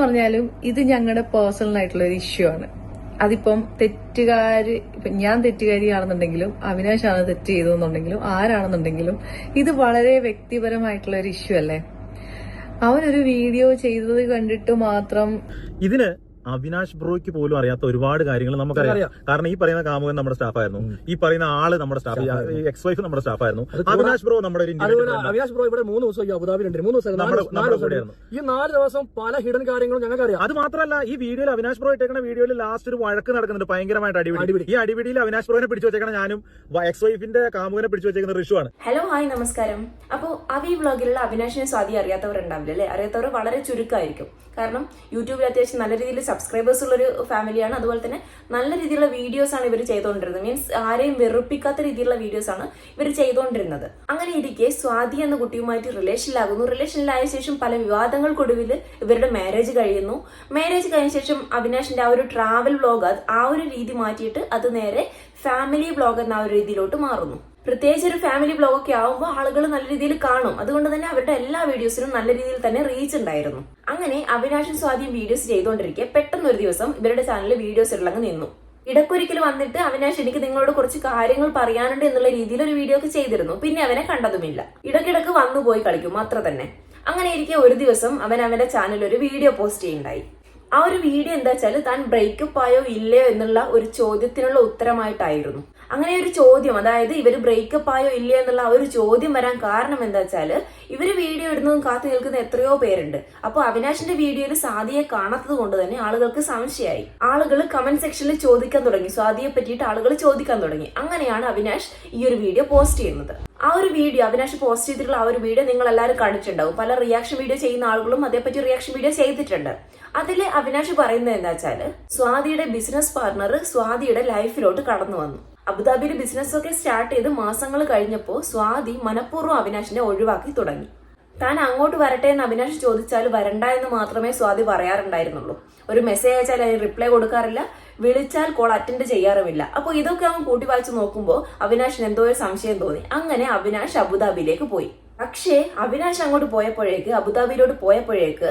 പറഞ്ഞാലും ഇത് ഞങ്ങളുടെ പേഴ്സണൽ ആയിട്ടുള്ള ഒരു ഇഷ്യൂ ആണ്. അതിപ്പം തെറ്റുകാര് ഇപ്പം ഞാൻ തെറ്റുകാരിയാണെന്നുണ്ടെങ്കിലും അവിനാശാണ് തെറ്റ് ചെയ്തെന്നുണ്ടെങ്കിലും ആരാണെന്നുണ്ടെങ്കിലും ഇത് വളരെ വ്യക്തിപരമായിട്ടുള്ള ഒരു ഇഷ്യൂ അല്ലേ? അവനൊരു വീഡിയോ ചെയ്തത് കണ്ടിട്ട് മാത്രം ഇതിന് അവിനാഷ് ബ്രോയ്ക്ക് പോലും അറിയാത്ത ഒരുപാട് കാര്യങ്ങൾ നമുക്കറിയാം. കാരണം ഈ പറയുന്ന കാമുകൻ നമ്മുടെ സ്റ്റാഫായിരുന്നു. ഈ പറയുന്ന ആൾ നമ്മുടെ സ്റ്റാഫ് എക്സ് വൈഫ് നമ്മുടെ സ്റ്റാഫായിരുന്നു. അവിനാശ് ബ്രോ നമ്മുടെ അവിനാശ് ബ്രോ ഇവിടെ മൂന്ന് ദിവസം അബുദാബി രണ്ട് മൂന്ന് ദിവസം ഈ നാല് ദിവസം പല ഹിഡൻ കാര്യങ്ങളും ഞങ്ങൾക്ക് അറിയാം അത് മാത്രമല്ല ഈ വീഡിയോയിൽ അവിനാശ് ബ്രോ ഇട്ടേക്കുന്ന വീഡിയോയിൽ ലാസ്റ്റ് ഒരു വഴക്ക് നടക്കുന്നുണ്ട്. ഭയങ്കരമായിട്ട് അടിപിടി. ഈ അടിപിടിയിൽ അവിനാശ് ബ്രോനെ പിടിച്ചു വെച്ചേക്കണം ഞാനും എക്സ് വൈഫിന്റെ കാമുകനെ പിടിച്ചു വെച്ചേക്കുന്ന ഋഷു ആണ്. ഹലോ ഹായ് നമസ്കാരം. അപ്പോൾ അവി വ്ളോഗിലുള്ള അവിനാശിനെ സ്വാതി അറിയാത്തവരുണ്ടാവില്ല അല്ലേ? അറിയാത്തവർ വളരെ ചുരുക്കമായിരിക്കും. കാരണം യൂട്യൂബിൽ അത്യാവശ്യം നല്ല രീതിയിൽ സബ്സ്ക്രൈബേഴ്സ് ഉള്ളൊരു ഫാമിലിയാണ് അതുപോലെ തന്നെ നല്ല രീതിയിലുള്ള വീഡിയോസ് ആണ് ഇവർ ചെയ്തുകൊണ്ടിരുന്നത് മീൻസ് ആരെയും വെറുപ്പിക്കാത്ത രീതിയിലുള്ള വീഡിയോസ് ആണ് ഇവർ ചെയ്തുകൊണ്ടിരുന്നത് അങ്ങനെ ഇരിക്കെ സ്വാതി എന്ന കുട്ടിയുമായിട്ട് റിലേഷനിലാകുന്നു റിലേഷനിലായ ശേഷം പല വിവാദങ്ങൾക്കൊടുവിൽ ഇവരുടെ മാരേജ് കഴിയുന്നു. മാരേജ് കഴിഞ്ഞ ശേഷം അവിനാഷിന്റെ ആ ഒരു ട്രാവൽ വ്ളോഗ് ആ ഒരു രീതി മാറ്റിയിട്ട് അത് നേരെ ഫാമിലി വ്ളോഗ് എന്ന ആ ഒരു രീതിയിലോട്ട് മാറുന്നു. പ്രത്യേകിച്ച് ഒരു ഫാമിലി ബ്ലോഗ് ഒക്കെ ആവുമ്പോൾ ആളുകൾ നല്ല രീതിയിൽ കാണും. അതുകൊണ്ട് തന്നെ അവരുടെ എല്ലാ വീഡിയോസിനും നല്ല രീതിയിൽ തന്നെ റീച്ച് ഉണ്ടായിരുന്നു. അങ്ങനെ അവിനാശും സ്വാധീനം വീഡിയോസ് ചെയ്തുകൊണ്ടിരിക്കെ പെട്ടെന്ന് ഒരു ദിവസം ഇവരുടെ ചാനലിൽ വീഡിയോസ് ഇടലങ്ങ് നിന്നു. ഇടക്കൊരിക്കൽ വന്നിട്ട് അവിനാശ് എനിക്ക് നിങ്ങളോട് കുറച്ച് കാര്യങ്ങൾ പറയാനുണ്ട് എന്നുള്ള രീതിയിൽ ഒരു വീഡിയോ ഒക്കെ ചെയ്തിരുന്നു. പിന്നെ അവനെ കണ്ടതുമില്ല. ഇടക്കിടക്ക് വന്നു പോയി കളിക്കും അത്ര തന്നെ. അങ്ങനെ ഇരിക്കെ ഒരു ദിവസം അവൻ അവന്റെ ചാനലിൽ ഒരു വീഡിയോ പോസ്റ്റ് ചെയ്യുണ്ടായി. ആ ഒരു വീഡിയോ എന്താ വെച്ചാൽ താൻ ബ്രേക്കപ്പ് ആയോ ഇല്ലയോ എന്നുള്ള ഒരു ചോദ്യത്തിനുള്ള ഉത്തരമായിട്ടായിരുന്നു. അങ്ങനെ ഒരു ചോദ്യം അതായത് ഇവർ ബ്രേക്കപ്പ് ആയോ ഇല്ലയോ എന്നുള്ള ആ ഒരു ചോദ്യം വരാൻ കാരണം എന്താ വെച്ചാൽ ഇവർ വീഡിയോ ഇടുന്നതും കാത്തു നിൽക്കുന്ന എത്രയോ പേരുണ്ട്. അപ്പോൾ അവിനാശിന്റെ വീഡിയോയിൽ സാധിയെ കാണാത്തത് കൊണ്ട് തന്നെ ആളുകൾക്ക് സംശയമായി. ആളുകൾ കമന്റ് സെക്ഷനിൽ ചോദിക്കാൻ തുടങ്ങി. സ്വാതിയെ പറ്റിയിട്ട് ആളുകൾ ചോദിക്കാൻ തുടങ്ങി. അങ്ങനെയാണ് അവിനാശ് ഈ ഒരു വീഡിയോ പോസ്റ്റ് ചെയ്യുന്നത്. ആ ഒരു വീഡിയോ അവിനാശ് പോസ്റ്റ് ചെയ്തിട്ടുള്ള ആ ഒരു വീഡിയോ നിങ്ങൾ എല്ലാവരും കണ്ടിട്ടുണ്ടാവും. പല റിയാക്ഷൻ വീഡിയോ ചെയ്യുന്ന ആളുകളും അതേപറ്റി റിയാക്ഷൻ വീഡിയോ ചെയ്തിട്ടുണ്ട്. അതിൽ അവിനാശ് പറയുന്നത് എന്താ വെച്ചാൽ സ്വാതിയുടെ ബിസിനസ് പാർട്ണർ സ്വാതിയുടെ ലൈഫിലോട്ട് കടന്നു വന്നു. അബുദാബിയിൽ ബിസിനസ് ഒക്കെ സ്റ്റാർട്ട് ചെയ്ത് മാസങ്ങൾ കഴിഞ്ഞപ്പോൾ സ്വാതി മനഃപൂർവം അവിനാശിനെ ഒഴിവാക്കി തുടങ്ങി. താൻ അങ്ങോട്ട് വരട്ടെ എന്ന് അവിനാഷ് ചോദിച്ചാൽ വരണ്ട എന്ന് മാത്രമേ സ്വാതി പറയാറുണ്ടായിരുന്നുള്ളൂ. ഒരു മെസ്സേജ് അയച്ചാൽ അതിന് റിപ്ലൈ കൊടുക്കാറില്ല വിളിച്ചാൽ കോൾ അറ്റൻഡ് ചെയ്യാറുമില്ല. അപ്പോൾ ഇതൊക്കെ അവൻ കൂട്ടി വായിച്ച് നോക്കുമ്പോൾ അവിനാഷിന് എന്തോ ഒരു സംശയം തോന്നി. അങ്ങനെ അവിനാഷ് അബുദാബിയിലേക്ക് പോയി. പക്ഷേ അവിനാഷ് അങ്ങോട്ട് പോയപ്പോഴേക്ക് അബുദാബിയിലോട്ട് പോയപ്പോഴേക്ക്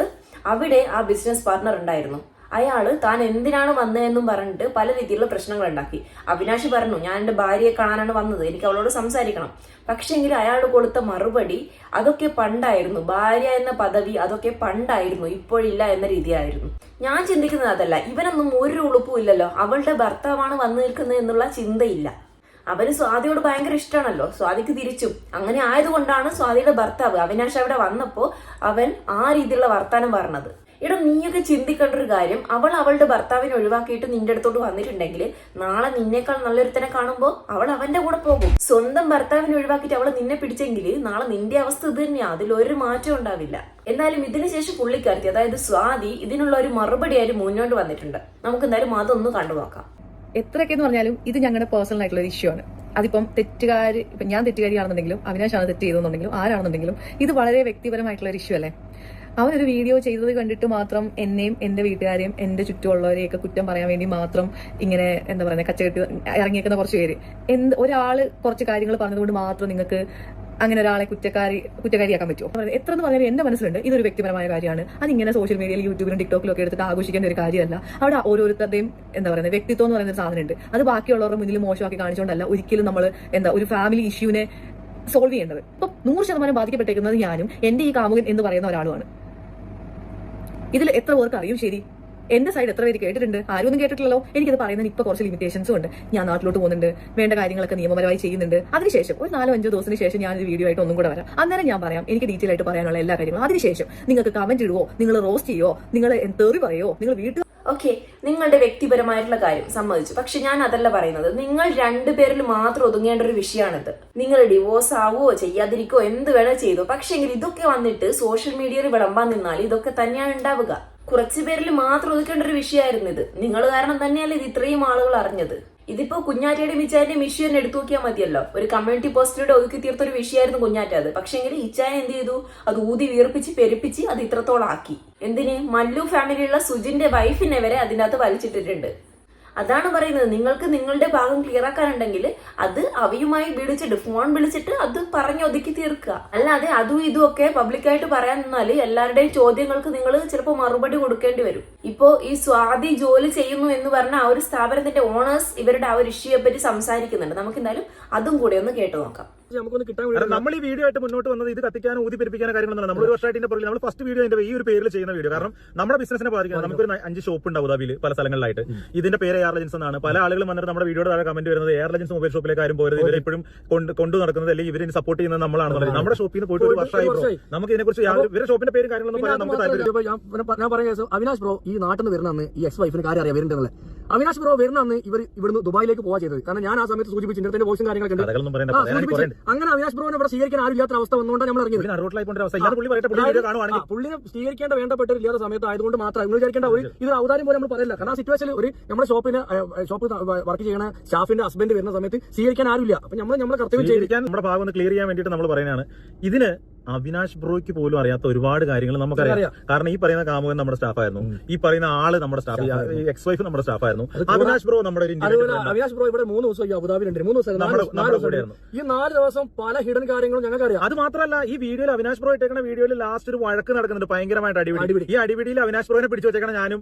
അവിടെ ആ ബിസിനസ് പാർട്ണർ ഉണ്ടായിരുന്നു. അയാൾ താൻ എന്തിനാണ് വന്നതെന്നും പറഞ്ഞിട്ട് പല രീതിയിലുള്ള പ്രശ്നങ്ങൾ ഉണ്ടാക്കി. അവിനാശ് പറഞ്ഞു ഞാൻ എന്റെ ഭാര്യയെ കാണാനാണ് വന്നത് എനിക്ക് അവളോട് സംസാരിക്കണം. പക്ഷെങ്കിൽ അയാൾ കൊടുത്ത മറുപടി അതൊക്കെ പണ്ടായിരുന്നു. ഭാര്യ എന്ന പദവി അതൊക്കെ പണ്ടായിരുന്നു ഇപ്പോഴില്ല എന്ന രീതിയായിരുന്നു. ഞാൻ ചിന്തിക്കുന്നത് അതല്ല ഇവനൊന്നും ഒരു ഉളുപ്പും ഇല്ലല്ലോ. അവളുടെ ഭർത്താവാണ് വന്നു നിൽക്കുന്നത് എന്നുള്ള ചിന്തയില്ല. അവന് സ്വാതിയോട് ഭയങ്കര ഇഷ്ടമാണല്ലോ. സ്വാതിക്ക് തിരിച്ചും. അങ്ങനെ ആയതുകൊണ്ടാണ് സ്വാതിയുടെ ഭർത്താവ് അവിനാശ് അവിടെ വന്നപ്പോ അവൻ ആ രീതിയിലുള്ള വർത്താനം പറഞ്ഞത്. എടാ നീയൊക്കെ ചിന്തിക്കേണ്ട ഒരു കാര്യം. അവൾ അവളുടെ ഭർത്താവിനെ ഒഴിവാക്കിയിട്ട് നിന്റെ അടുത്തോട്ട് വന്നിട്ടുണ്ടെങ്കിൽ നാളെ നിന്നേക്കാൾ നല്ലൊരുത്തനെ കാണുമ്പോൾ അവൾ അവന്റെ കൂടെ പോകും. സ്വന്തം ഭർത്താവിനെ ഒഴിവാക്കിയിട്ട് അവൾ നിന്നെ പിടിച്ചെങ്കിൽ നാളെ നിന്റെ അവസ്ഥ ഇത് തന്നെയാ. അതിലൊരു മാറ്റം ഉണ്ടാവില്ല. എന്നാലും ഇതിനുശേഷം പുള്ളിക്കാരത്തി അതായത് സ്വാതി ഇതിനുള്ള ഒരു മറുപടി ആയിട്ട് മുന്നോട്ട് വന്നിട്ടുണ്ട്. നമുക്ക് എന്തായാലും അതൊന്ന് കണ്ടു നോക്കാം എത്രയൊക്കെ എന്ന് പറഞ്ഞാലും ഇത് ഞങ്ങളുടെ പേഴ്സണൽ ആയിട്ടുള്ള ഒരു ഇഷ്യൂ ആണ്. അതിപ്പം തെറ്റുകാര് ഇപ്പം ഞാൻ തെറ്റുകാരിയാണെന്നുണ്ടെങ്കിലും അവിനാശാണ് തെറ്റ് ചെയ്തെന്നുണ്ടെങ്കിലും ആരാണെന്നുണ്ടെങ്കിലും ഇത് വളരെ വ്യക്തിപരമായിട്ടുള്ള ഒരു ഇഷ്യൂ അല്ലേ? അവനൊരു വീഡിയോ ചെയ്തത് കണ്ടിട്ട് മാത്രം എന്നെയും എന്റെ വീട്ടുകാരെയും എന്റെ ചുറ്റുമുള്ളവരെയൊക്കെ കുറ്റം പറയാൻ വേണ്ടി മാത്രം ഇങ്ങനെ എന്താ പറയുക കച്ചകെട്ടി ഇറങ്ങിയേക്കുന്ന കുറച്ച് പേര്. എന്ത് ഒരാൾ കുറച്ച് കാര്യങ്ങൾ പറഞ്ഞതുകൊണ്ട് മാത്രം നിങ്ങൾക്ക് അങ്ങനെ ഒരാളെ കുറ്റക്കാരി കുറ്റക്കാരിയാക്കാൻ പറ്റുമോ? എത്ര എന്ന് പറഞ്ഞാലും എന്റെ മനസ്സിലുണ്ട് ഇതൊരു വ്യക്തിപരമായ കാര്യമാണ്. അതിങ്ങനെ സോഷ്യൽ മീഡിയയിൽ യൂട്യൂബിലും ടിക്ടോക്കിലും ഒക്കെ എടുത്തിട്ട് ആഘോഷിക്കേണ്ട ഒരു കാര്യമല്ല. അവിടെ ഓരോരുത്തരുടെയും എന്താ പറയുന്നത് വ്യക്തിത്വം എന്ന് പറയുന്ന ഒരു സാധനമുണ്ട്. അത് ബാക്കിയുള്ളവരുടെ മുന്നിൽ മോശമാക്കി കാണിച്ചുകൊണ്ടല്ല ഒരിക്കലും നമ്മൾ എന്താ ഒരു ഫാമിലി ഇഷ്യൂവിനെ സോൾവ് ചെയ്യേണ്ടത്. ഇപ്പം നൂറ് ശതമാനം ബാധിക്കപ്പെട്ടേക്കുന്നത് ഞാനും എന്റെ ഈ കാമുകൻ എന്ന് പറയുന്ന ഒരാളുമാണ്. ഇതിൽ എത്ര പേർക്ക് അറിയും ശരി? എന്റെ സൈഡ് എത്ര പേര് കേട്ടിട്ടുണ്ട്? ആരും ഒന്നും കേട്ടിട്ടില്ലല്ലോ. എനിക്കത് പറയുന്നതിന് ഇപ്പൊ കുറച്ച് ലിമിറ്റേഷൻസും ഉണ്ട്. ഞാൻ നാട്ടിലോട്ട് പോകുന്നുണ്ട്. വേണ്ട കാര്യങ്ങളൊക്കെ നിയമപരമായി ചെയ്യുന്നുണ്ട്. അതിനുശേഷം ഒരു നാലോ അഞ്ചോ ദിവസത്തിന് ശേഷം ഞാൻ ഒരു വീഡിയോ ആയിട്ട് ഒന്നും കൂടെ വരാം. അന്നേരം ഞാൻ പറയാം എനിക്ക് ഡീറ്റെയിൽ ആയിട്ട് പറയാനുള്ള എല്ലാ കാര്യങ്ങളും. അതിനുശേഷം നിങ്ങൾക്ക് കമന്റ് ഇടുവോ? നിങ്ങൾ റോസ്റ്റ് ചെയ്യോ? നിങ്ങൾ തെറി പറയോ? നിങ്ങൾ വീട്ടിൽ ഓക്കെ നിങ്ങളുടെ വ്യക്തിപരമായിട്ടുള്ള കാര്യം സമ്മതിച്ചു. പക്ഷെ ഞാൻ അതല്ല പറയുന്നത്. നിങ്ങൾ രണ്ടുപേരിൽ മാത്രം ഒതുങ്ങേണ്ട ഒരു വിഷയമാണിത് നിങ്ങൾ ഡിവോഴ്സ് ആവുകയോ ചെയ്യാതിരിക്കോ എന്ത് വേണോ ചെയ്തോ. പക്ഷെങ്കിൽ ഇതൊക്കെ വന്നിട്ട് സോഷ്യൽ മീഡിയയിൽ വിളമ്പാൻ നിന്നാൽ ഇതൊക്കെ തന്നെയാണ് ഉണ്ടാവുക. കുറച്ചു പേരിൽ മാത്രം ഒതുക്കേണ്ട ഒരു വിഷയമായിരുന്നു ഇത്. നിങ്ങൾ കാരണം തന്നെയല്ലേ ഇത് ഇത്രയും ആളുകൾ അറിഞ്ഞത്. ഇതിപ്പോ കുഞ്ഞാറ്റയുടെ മിച്ചാന്റെയും ഇഷ്യൂ തന്നെ എടുത്തു നോക്കിയാൽ മതിയല്ലോ. ഒരു കമ്മ്യൂണിറ്റി പോസ്റ്റിലൂടെ ഒതുക്കി തീർത്ത ഒരു വിഷയമായിരുന്നു കുഞ്ഞാറ്റ അത്. പക്ഷെങ്കിൽ ഇച്ചായ എന്ത് ചെയ്തു? അത് ഊതി വീർപ്പിച്ച് പെരുപ്പിച്ച് അത് ഇത്രത്തോളം ആക്കി. എന്തിന്? മല്ലു ഫാമിലിയുള്ള സുജിന്റെ വൈഫിനെ വരെ അതിനകത്ത് വലിച്ചിട്ടിട്ടുണ്ട്. അതാണ് പറയുന്നത്. നിങ്ങൾക്ക് നിങ്ങളുടെ ഭാഗം ക്ലിയർ ആക്കാനുണ്ടെങ്കിൽ അത് അവയുമായി വിളിച്ചിട്ട് ഫോൺ വിളിച്ചിട്ട് അത് പറഞ്ഞ് ഒതുക്കി തീർക്കുക. അല്ലാതെ അതും ഇതും ഒക്കെ പബ്ലിക്കായിട്ട് പറയാൻ നിന്നാൽ എല്ലാവരുടെയും ചോദ്യങ്ങൾക്ക് നിങ്ങൾ ചിലപ്പോൾ മറുപടി കൊടുക്കേണ്ടി വരും. ഇപ്പോ ഈ സ്വാതി ജോലി ചെയ്യുന്നു എന്ന് പറഞ്ഞ ആ ഒരു സ്ഥാപനത്തിന്റെ ഓണേഴ്സ് ഇവരുടെ ആ ഒരു ഇഷ്യൂയെ പറ്റി സംസാരിക്കുന്നുണ്ട്. നമുക്ക് എന്തായാലും അതും കൂടെ ഒന്ന് കേട്ടു നോക്കാം. നമുക്കൊന്ന് കിട്ടാൻ വേണ്ടി നമ്മൾ ഈ വീഡിയോ ആയിട്ട് മുന്നോട്ട് വന്നത് ഇത് കത്തിക്കാനും ഊതി പെരുപ്പിക്കാനോ കാര്യങ്ങളൊന്നും നമ്മൾ ഒരു വർഷമായിട്ട് ഇതിന്റെ പുറകിൽ നമ്മൾ ഫസ്റ്റ് വീഡിയോ ഇതിന്റെ ഈ ഒരു പേരിൽ ചെയ്യുന്ന വീഡിയോ കാരണം നമ്മുടെ ബിസിനസിനെ ബാധിക്കുന്നത് നമുക്കൊരു അഞ്ച് ഷോപ്പ് ഉണ്ട് അബുദാബിയിൽ പല സ്ഥലങ്ങളിലായിട്ട്. ഇതിന്റെ പേര് എയർ ലെജൻസ് എന്നാണ്. പല ആളുകളും വന്നിട്ട് നമ്മുടെ വീഡിയോയുടെ താഴെ കമന്റ് വരുന്നത് എയർ ലെജൻസ് മൊബൈൽ ഷോപ്പിലേക്ക് കാര്യം പോയത് ഇവരെ ഇപ്പോഴും കൊണ്ട് കൊണ്ടു നടക്കുന്നത് അല്ലെങ്കിൽ ഇവരെ സപ്പോർട്ട് ചെയ്യുന്നത് നമ്മളാണെന്നുള്ളത് നമ്മുടെ ഷോപ്പിൽ നിന്ന് പോയിട്ട് ഒരു വർഷമായി നമുക്ക് ഇതിനെക്കുറിച്ച് ഇവരുടെ ഷോപ്പിന്റെ പേരും കാര്യങ്ങളൊന്നും പറയാം പറയാൻ നമുക്ക് താല്പര്യം ഞാൻ പറയാം അവിനാശ് ബ്രോ ഈ നാട്ടിൽ നിന്ന് വരുന്ന ഈ എക്സ് വൈഫിന് കാര്യം അറിയാം വരുന്നുണ്ടല്ലേ അവിനാശ് ബ്രോ വരുന്ന അന്ന് ഇവർ ഇവിടുന്ന് ദുബായിലേക്ക് പോവാ ചെയ്തത്. കാരണം ഞാൻ ആ സമയത്ത് സൂചിപ്പിച്ചു ഇന്നത്തെ വോയിസും കാര്യങ്ങളൊക്കെ അങ്ങനെ അവിനാശ് ബ്രോനെ ഇവിടെ സ്വീകരിക്കാൻ ആരും ഇല്ലാത്ത അവസ്ഥ വന്നുകൊണ്ടാണ് നമ്മൾ ഇറങ്ങിയത്. പുള്ളിനെ സ്വീകരിക്കേണ്ട വേണ്ടപ്പെട്ട ഇല്ലാത്ത സമയത്ത് ആയതുകൊണ്ട് മാത്രം. നിങ്ങൾ വിചാരിക്കേണ്ട ഒരു ഇത് ഔദാര്യം പോലെ നമ്മൾ പറയില്ല. കാരണം ആ സിറ്റുവേഷനിൽ ഒരു നമ്മുടെ ഷോപ്പിന് ഷോപ്പ് വർക്ക് ചെയ്യുന്ന സ്റ്റാഫിന്റെ ഹസ്ബൻഡ് വരുന്ന സമയത്ത് സ്വീകരിക്കാൻ ആരുമില്ല. അപ്പൊ നമ്മൾ നമ്മുടെ കർത്തവ്യം നമ്മുടെ ഭാഗം ഒന്ന് ക്ലിയർ ചെയ്യാൻ വേണ്ടിയിട്ട് നമ്മൾ പറയുന്നതാണ്. ഇതിന് അവിനാശ് ബ്രോയ്ക്ക് പോലും അറിയാത്ത ഒരുപാട് കാര്യങ്ങൾ നമുക്കറിയാം. അറിയാം. കാരണം ഈ പറയുന്ന കാമുകൻ നമ്മുടെ സ്റ്റാഫായിരുന്നു ഈ പറയുന്ന ആൾ നമ്മുടെ സ്റ്റാഫ് എക്സ് വൈഫ് നമ്മുടെ സ്റ്റാഫായിരുന്നു അവിനാശ് ബ്രോ നമ്മുടെ ഒരു അവിനാശ് ബ്രോ ഇവിടെ മൂന്ന് ദിവസം ഈ അബുദാബിയിലുണ്ട് മൂന്ന് ദിവസം. ഈ നാല് ദിവസം പല ഹിഡൻ കാര്യങ്ങളും ഞങ്ങൾക്ക് അറിയാം അത് മാത്രമല്ല ഈ വീഡിയോയിൽ അവിനാശ് ബ്രോ ഇട്ടേക്കുന്ന വീഡിയോയിൽ ലാസ്റ്റ് ഒരു വഴക്ക് നടക്കുന്നുണ്ട്. ഭയങ്കരമായിട്ട് അടിപിടി. ഈ അടിപിടിയിൽ അവിനാശ് ബ്രോനെ പിടിച്ചു വെച്ചേക്കണ ഞാനും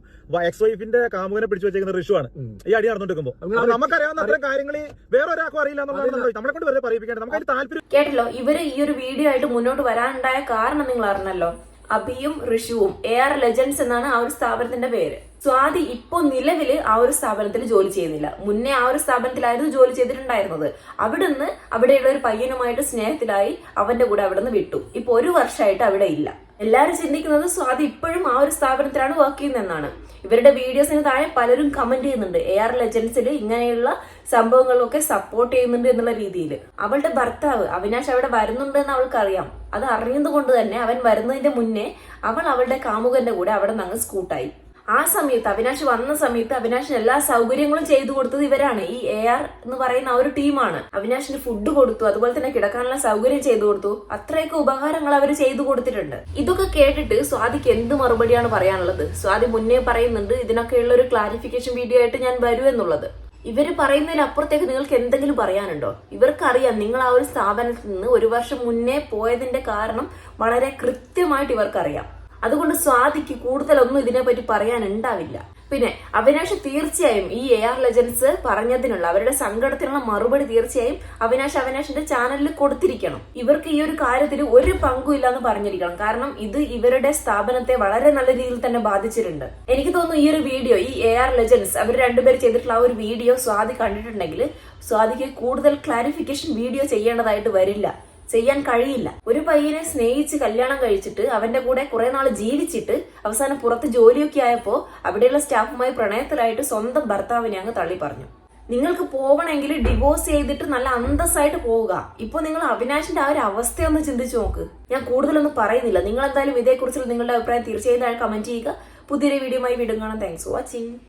എക്സ് വൈഫിന്റെ കാമുകനെ പിടിച്ചു വെച്ചേക്കുന്ന ഋഷുവാണ് ഈ അടി നടന്നുകൊണ്ടിരിക്കുമ്പോൾ നമുക്കറിയാവുന്ന അത്രയും കാര്യങ്ങൾ വേറെ ഒരാൾക്കും അറിയില്ല എന്നുള്ളതാണ് നമ്മളെ കൊണ്ട് വെറുതെ പറയിപ്പിക്കേണ്ടത്. നമുക്ക് താല്പര്യം കേട്ടല്ലോ ഇവർ ഈ ഒരു വീഡിയോ ആയിട്ട് മുന്നോട്ട് വരാനുണ്ടായ കാരണം നിങ്ങൾ അറിഞ്ഞല്ലോ. അഭിയും ഋഷുവും എ ആർ ലെജൻസ് എന്നാണ് ആ ഒരു സ്ഥാപനത്തിന്റെ പേര്. സ്വാതി ഇപ്പോ നിലവിൽ ആ ഒരു സ്ഥാപനത്തിൽ ജോലി ചെയ്യുന്നില്ല. മുന്നേ ആ ഒരു സ്ഥാപനത്തിലായിരുന്നു ജോലി ചെയ്തിട്ടുണ്ടായിരുന്നത്. അവിടുന്ന് അവിടെയുള്ള ഒരു പയ്യനുമായിട്ട് സ്നേഹത്തിലായി അവന്റെ കൂടെ അവിടുന്ന് വിട്ടു. ഇപ്പൊ ഒരു വർഷമായിട്ട് അവിടെ ഇല്ല. എല്ലാരും ചിന്തിക്കുന്നത് സ്വാതി ഇപ്പോഴും ആ ഒരു സ്ഥാപനത്തിലാണ് വർക്ക് ചെയ്യുന്നതെന്നാണ്. ഇവരുടെ വീഡിയോസിന് താഴെ പലരും കമന്റ് ചെയ്യുന്നുണ്ട്. എ ആർ ലെജൻസിൽ ഇങ്ങനെയുള്ള സംഭവങ്ങളൊക്കെ സപ്പോർട്ട് ചെയ്യുന്നുണ്ട് എന്നുള്ള രീതിയിൽ അവളുടെ ഭർത്താവ് അവിനാശ് അവിടെ വരുന്നുണ്ട് എന്ന് അവൾക്ക് അറിയാം അത് അറിയുന്നത് കൊണ്ട് തന്നെ അവൻ വരുന്നതിന്റെ മുന്നേ അവൾ അവളുടെ കാമുകന്റെ കൂടെ അവിടെ നിന്ന് സ്കൂട്ടായി ആ സമയത്ത് അവിനാശ് വന്ന സമയത്ത് അവിനാശിന് എല്ലാ സൗകര്യങ്ങളും ചെയ്തു കൊടുത്തത് ഇവരാണ്. ഈ എ ആർ എന്ന് പറയുന്ന ആ ഒരു ടീമാണ്. അവിനാശിന് ഫുഡ് കൊടുത്തു അതുപോലെ തന്നെ കിടക്കാനുള്ള സൗകര്യം ചെയ്തു കൊടുത്തു. അത്രയൊക്കെ ഉപകാരങ്ങൾ അവർ ചെയ്തു കൊടുത്തിട്ടുണ്ട്. ഇതൊക്കെ കേട്ടിട്ട് സ്വാതിക്ക് എന്ത് മറുപടിയാണ് പറയാനുള്ളത്? സ്വാതി മുന്നേ പറയുന്നുണ്ട് ഇതിനൊക്കെയുള്ള ഒരു ക്ലാരിഫിക്കേഷൻ വീഡിയോ ആയിട്ട് ഞാൻ വരൂ എന്നുള്ളത്. ഇവർ പറയുന്നതിൽ അപ്പുറത്തേക്ക് നിങ്ങൾക്ക് എന്തെങ്കിലും പറയാനുണ്ടോ? ഇവർക്കറിയാം നിങ്ങൾ ആ ഒരു സ്ഥാപനത്തിൽ നിന്ന് ഒരു വർഷം മുന്നേ പോയതിന്റെ കാരണം വളരെ കൃത്യമായിട്ട് ഇവർക്കറിയാം. അതുകൊണ്ട് സ്വാതിക്ക് കൂടുതലൊന്നും ഇതിനെപ്പറ്റി പറയാനുണ്ടാവില്ല. പിന്നെ അവിനാഷ് തീർച്ചയായും ഈ എ ആർ ലെജൻസ് പറഞ്ഞതിനുള്ള അവരുടെ സങ്കടത്തിനുള്ള മറുപടി തീർച്ചയായും അവിനാഷ് അവിനാഷിന്റെ ചാനലിൽ കൊടുത്തിരിക്കണം. ഇവർക്ക് ഈ ഒരു കാര്യത്തിൽ ഒരു പങ്കും ഇല്ലാന്ന് പറഞ്ഞിരിക്കണം. കാരണം ഇത് ഇവരുടെ സ്ഥാപനത്തെ വളരെ നല്ല രീതിയിൽ തന്നെ ബാധിച്ചിട്ടുണ്ട്. എനിക്ക് തോന്നുന്നു ഈ ഒരു വീഡിയോ ഈ എ ആർ ലെജൻസ് അവർ രണ്ടുപേർ ചെയ്തിട്ടുള്ള ആ ഒരു വീഡിയോ സ്വാതി കണ്ടിട്ടുണ്ടെങ്കിൽ സ്വാതിക്ക് കൂടുതൽ ക്ലാരിഫിക്കേഷൻ വീഡിയോ ചെയ്യേണ്ടതായിട്ട് വരില്ല. ചെയ്യാൻ കഴിയില്ല. ഒരു പയ്യനെ സ്നേഹിച്ച് കല്യാണം കഴിച്ചിട്ട് അവന്റെ കൂടെ കുറെ നാൾ ജീവിച്ചിട്ട് അവസാനം പുറത്ത് ജോലിയൊക്കെ ആയപ്പോ അവിടെയുള്ള സ്റ്റാഫുമായി പ്രണയത്തിലായിട്ട് സ്വന്തം ഭർത്താവിനെ അങ്ങ് തള്ളി പറഞ്ഞു. നിങ്ങൾക്ക് പോവണമെങ്കിൽ ഡിവോഴ്സ് ചെയ്തിട്ട് നല്ല അന്തസ്സായിട്ട് പോവുക. ഇപ്പൊ നിങ്ങൾ അവിനാശിന്റെ ആ ഒരു അവസ്ഥയൊന്ന് ചിന്തിച്ചു നോക്ക്. ഞാൻ കൂടുതലൊന്നും പറയുന്നില്ല. നിങ്ങൾ എന്തായാലും ഇതേക്കുറിച്ചുള്ള നിങ്ങളുടെ അഭിപ്രായം തീർച്ചയായും കമന്റ് ചെയ്യുക. പുതിയൊരു വീഡിയോയുമായി വീണ്ടും കാണാം. Thanks for watching